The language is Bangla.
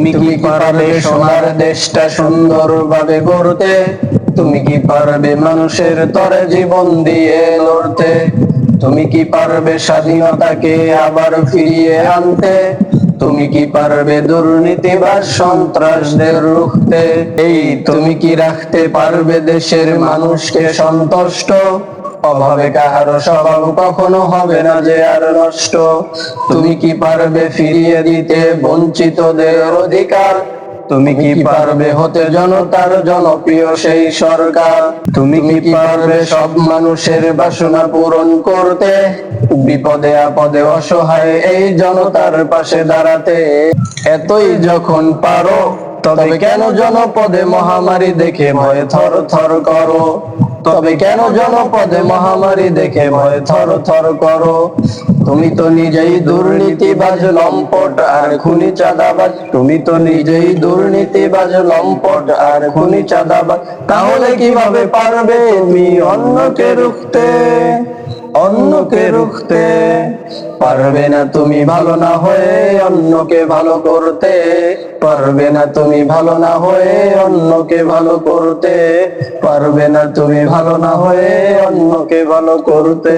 তুমি কি পারবে সোনার দেশটা সুন্দরভাবে গড়তে? তুমি কি পারবে মানুষের তরে জীবন দিয়ে লড়তে? তুমি কি পারবে স্বাধীনতাকে আবার ফিরিয়ে আনতে? তুমি কি পারবে দুর্নীতিবাজ সন্ত্রাসদের রুখতে? এই তুমি কি রাখতে পারবে দেশের মানুষকে সন্তুষ্ট? অভাবে কাহারো স্বভাব কখনো হবে না যে আর নষ্ট। তুমি কি পারবে ফিরিয়ে দিতে বঞ্চিতদের অধিকার? তুমি কি পারবে হতে জনতার জনপ্রিয় সেই সরকার? তুমি কি পারবে সব মানুষের বাসনা পূরণ করতে? বিপদে আপদে অসহায় এই জনতার পাশে দাঁড়াতে। এতই যখন পারো, তবে কেন জনপদে মহামারী দেখে ভয়ে থর থর করো? তবে কেন জনপদে মহামারী দেখে ভয়? থর থর করো। তুমি তো নিজেই দুর্নীতিবাজ লম্পট, আর খুনি চাঁদাবাজ। তুমি তো নিজেই দুর্নীতিবাজ লম্পট, আর খুনি চাঁদাবাজ। তাহলে কীভাবে পারবে তুমি অন্যকে রুখতে? অন্যকে রুখতে পারবে না তুমি ভালো না হয়ে অন্যকে ভালো করতে পারবে না তুমি ভালো না হয়ে অন্যকে ভালো করতে পারবে না তুমি ভালো না হয়ে অন্যকে ভালো করতে।